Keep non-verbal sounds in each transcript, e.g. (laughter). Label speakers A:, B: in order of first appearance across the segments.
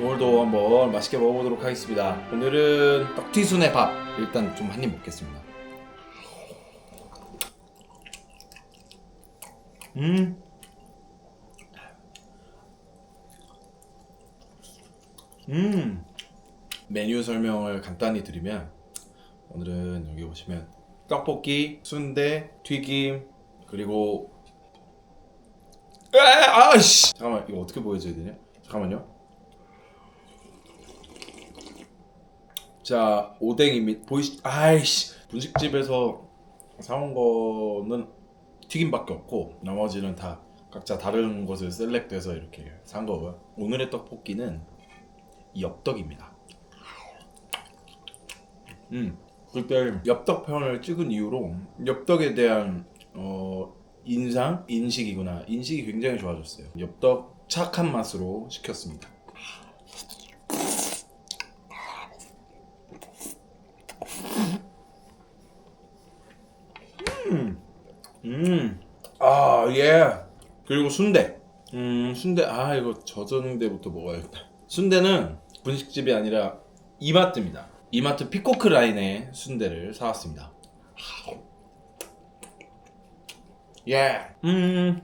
A: 오늘도 한번 맛있게 먹어보도록 하겠습니다. 오늘은 떡튀순의 밥 일단 좀 한 입 먹겠습니다. 음. 음. 메뉴 설명을 간단히 드리면 오늘은 여기 보시면 떡볶이, 순대, 튀김 그리고 에 아씨 잠깐만 이거 어떻게 보여줘야 되냐? 잠깐만요. 자 오뎅입니다. 보이시 아이씨 분식집에서 사온 거는 튀김밖에 없고 나머지는 다 각자 다른 것을 셀렉돼서 이렇게 산 거고요. 오늘의 떡볶이는 이 엽떡입니다. 음 그때 엽떡 편을 찍은 이후로 엽떡에 대한 어 인상 인식이구나 인식이 굉장히 좋아졌어요. 엽떡 착한 맛으로 시켰습니다. 음, 아, 예. 그리고 순대. 음, 순대. 아, 이거 저전대부터 먹어야겠다. 순대는 분식집이 아니라 이마트입니다. 이마트 피코크 라인의 순대를 사왔습니다. 예. 음.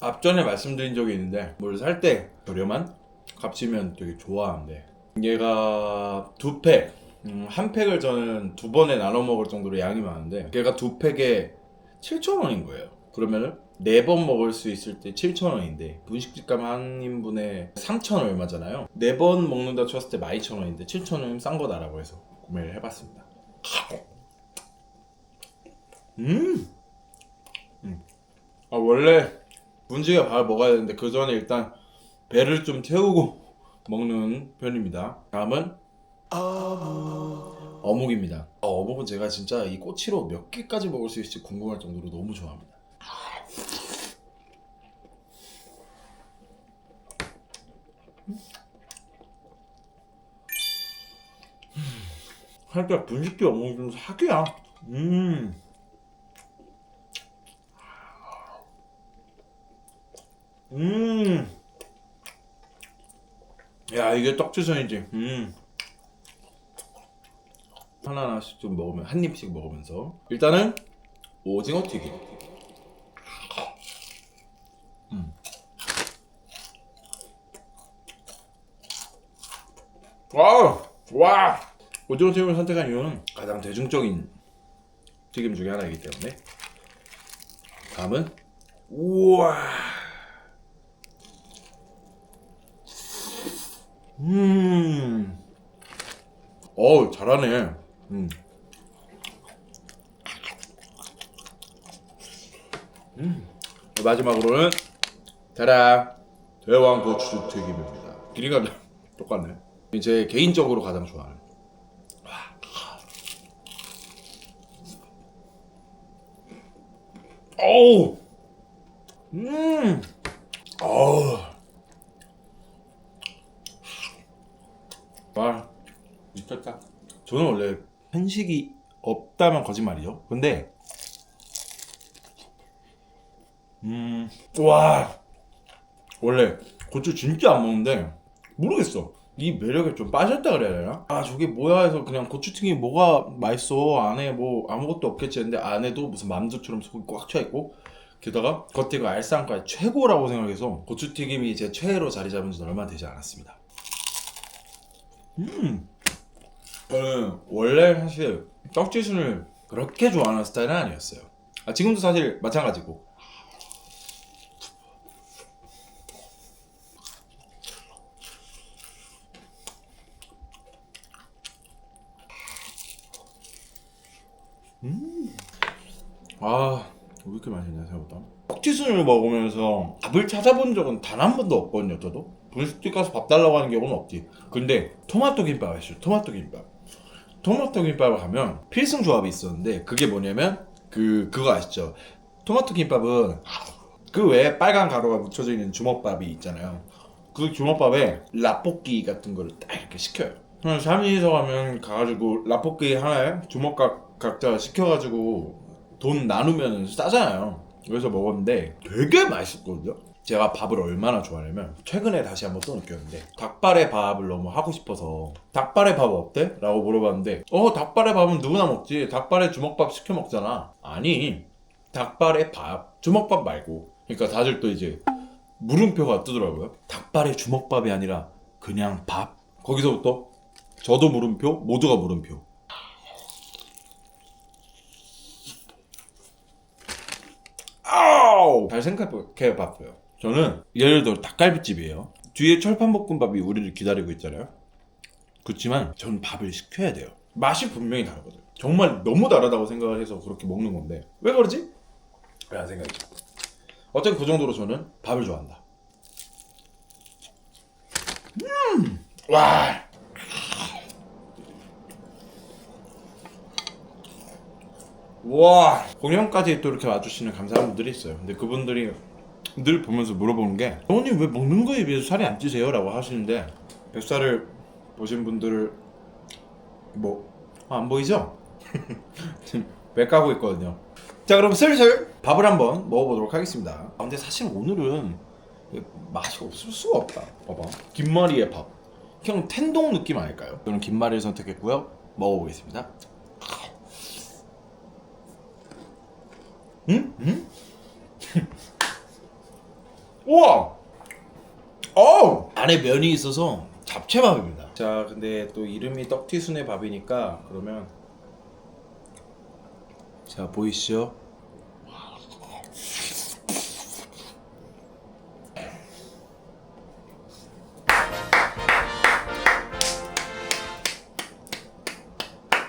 A: 앞전에 말씀드린 적이 있는데, 뭘 살 때 저렴한 값이면 되게 좋아하는데, 얘가 두 팩, 음, 한 팩을 저는 두 번에 나눠 먹을 정도로 양이 많은데, 걔가 두 팩에 7,000원인 거예요. 그러면은 네 번 먹을 수 있을 때 7,000원인데 분식집 가면 한 인분에 3,000 얼마잖아요. 네 번 먹는다 쳤을 때 12,000원인데 7,000원이면 싼 거다라고 해서 구매를 해봤습니다. 음. 음. 아 원래 문지가 밥을 먹어야 되는데 그 전에 일단 배를 좀 채우고 (laughs) 먹는 편입니다. 다음은 어묵입니다. 아, 어묵은 제가 진짜 이 꼬치로 몇 개까지 먹을 수 있을지 궁금할 정도로 너무 좋아합니다. 살짝 분식집 어묵이 좀 사기야. 음. 음. 야 이게 떡주선이지. 음. 하나하나씩 좀 먹으면 한 입씩 먹으면서 일단은 오징어 튀김. 음. 와, 와. 오징어 튀김을 선택한 이유는 가장 대중적인 튀김 중에 하나이기 때문에. 다음은 우와. 음. 어우 잘하네. 음. 음. 마지막으로는 타라 대왕 고추 튀김입니다. 길이가 (laughs) 똑같네. 제 개인적으로 가장 좋아하는. 어우. 음. 어우. 와 미쳤다. 저는 원래 편식이 없다면 거짓말이죠. 근데 음, 와 원래 고추 진짜 안 먹는데 모르겠어. 이 매력에 좀 빠졌다 그래야 되나? 아 저게 뭐야 해서 그냥 고추튀김이 뭐가 맛있어 안에 뭐 아무것도 없겠지 했는데 안에도 무슨 만두처럼 속이 꽉 차있고 게다가 겉에가 알싸한까지 최고라고 생각해서 고추튀김이 제 최애로 자리 잡은 지는 얼마 되지 않았습니다. 음. 저는 원래 사실 떡지순을 그렇게 좋아하는 스타일은 아니었어요. 아, 지금도 사실 마찬가지고. 음. 아, 왜 이렇게 맛있냐 생각보다. 떡지순을 먹으면서 밥을 찾아본 적은 단 한 번도 없거든요, 저도. 분식집 가서 밥 달라고 하는 경우는 없지. 근데 토마토 김밥 아시죠? 토마토 김밥. 토마토 김밥을 가면 필승 조합이 있었는데 그게 뭐냐면 그 그거 아시죠? 토마토 김밥은 그 외에 빨간 가루가 묻혀져 있는 주먹밥이 있잖아요. 그 주먹밥에 라볶이 같은 거를 딱 이렇게 시켜요. 그냥 3인이서 가면 가가지고 라볶이 하나에 주먹밥 각자 시켜가지고 돈 나누면 싸잖아요. 그래서 먹었는데 되게 맛있거든요. 제가 밥을 얼마나 좋아하냐면 최근에 다시 한번 또 느꼈는데 닭발의 밥을 너무 하고 싶어서 닭발의 밥 어때? 라고 물어봤는데 어 닭발의 밥은 누구나 먹지 닭발의 주먹밥 시켜 먹잖아 아니 닭발의 밥 주먹밥 말고 그러니까 다들 또 이제 물음표가 뜨더라고요 닭발의 주먹밥이 아니라 그냥 밥 거기서부터 저도 물음표 모두가 물음표 아우 잘 생각해 봤어요. 저는 예를 들어 닭갈비집이에요. 뒤에 철판볶음밥이 우리를 기다리고 있잖아요. 그렇지만 저는 밥을 시켜야 돼요. 맛이 분명히 다르거든요 정말 너무 다르다고 생각을 해서 그렇게 먹는 건데. 왜 그러지? 라는 생각이죠 어쨌든 그 정도로 저는 밥을 좋아한다. 음! 와 와. 공연까지 또 이렇게 와주시는 감사한 분들이 있어요. 근데 그분들이 늘 보면서 물어보는 게 어머님 왜 먹는 거에 비해서 살이 안 찌세요? 라고 하시는데 뱃살을 보신 분들을 뭐 안 보이죠? 지금 (laughs) 배 까고 있거든요. 자 그럼 슬슬 밥을 한번 먹어보도록 하겠습니다. 아, 근데 사실 오늘은 맛이 없을 수가 없다. 봐봐. 김말이의 밥. 그냥 텐동 느낌 아닐까요? 저는 김말이를 선택했고요. 먹어보겠습니다 응? 응? (laughs) 우와! 어우! 안에 면이 있어서 잡채밥입니다. 자, 근데 또 이름이 떡튀순의 밥이니까 그러면 자, 보이시죠?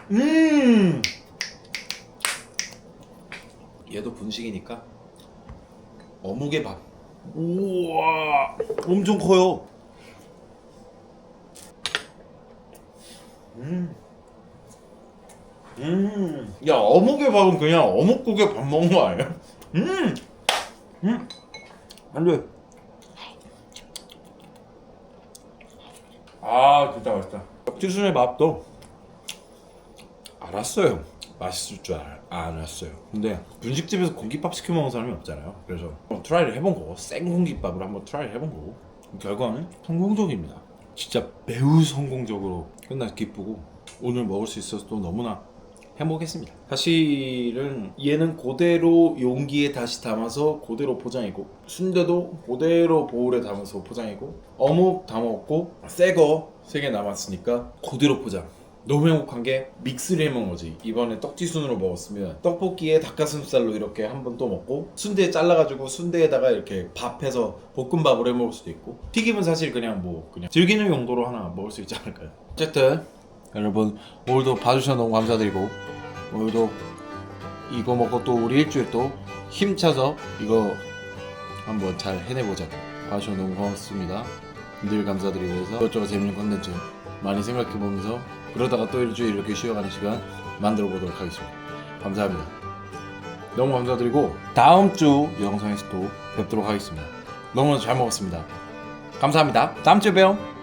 A: 음! 얘도 분식이니까 어묵의 밥. 우와, 엄청 커요. 음, 음, 야 어묵의 밥은 그냥 어묵국에 밥 먹는 거 아니야? 음, 음, 안 돼. 아, 진짜 맛있다. 덕지순의 밥도 알았어요. 맛있을 줄 알, 알았어요. 근데 분식집에서 공깃밥 시켜 먹는 사람이 없잖아요. 그래서 트라이를 해본 거고 생 공깃밥을 한번 트라이를 해본 거고 결과는 성공적입니다. 진짜 매우 성공적으로 끝나 기쁘고 오늘 먹을 수 있어서 또 너무나 행복했습니다. 사실은 얘는 그대로 용기에 다시 담아서 그대로 포장이고 순대도 그대로 보울에 담아서 포장이고 어묵 담아먹고 새거 세개 남았으니까 그대로 포장. 너무 행복한 게 믹스를 해먹은 거지. 이번에 떡지순으로 먹었으면 떡볶이에 닭가슴살로 이렇게 한 번 또 먹고 순대 잘라가지고 순대에다가 이렇게 밥해서 볶음밥을 해먹을 수도 있고. 튀김은 사실 그냥 뭐 그냥 즐기는 용도로 하나 먹을 수 있지 않을까요? 어쨌든 여러분 오늘도 봐주셔서 너무 감사드리고 오늘도 이거 먹고 또 우리 일주일 또 힘차서 이거 한번 잘 해내보자. 봐주셔서 너무 고맙습니다. 늘 감사드리고 해서 이것저것 재밌는 컨텐츠 많이 생각해보면서 그러다가 또 일주일 이렇게 쉬어가는 시간 만들어 보도록 하겠습니다. 감사합니다. 너무 감사드리고 다음 주 영상에서 또 뵙도록 하겠습니다. 너무 잘 먹었습니다. 감사합니다. 다음 주에 봬요.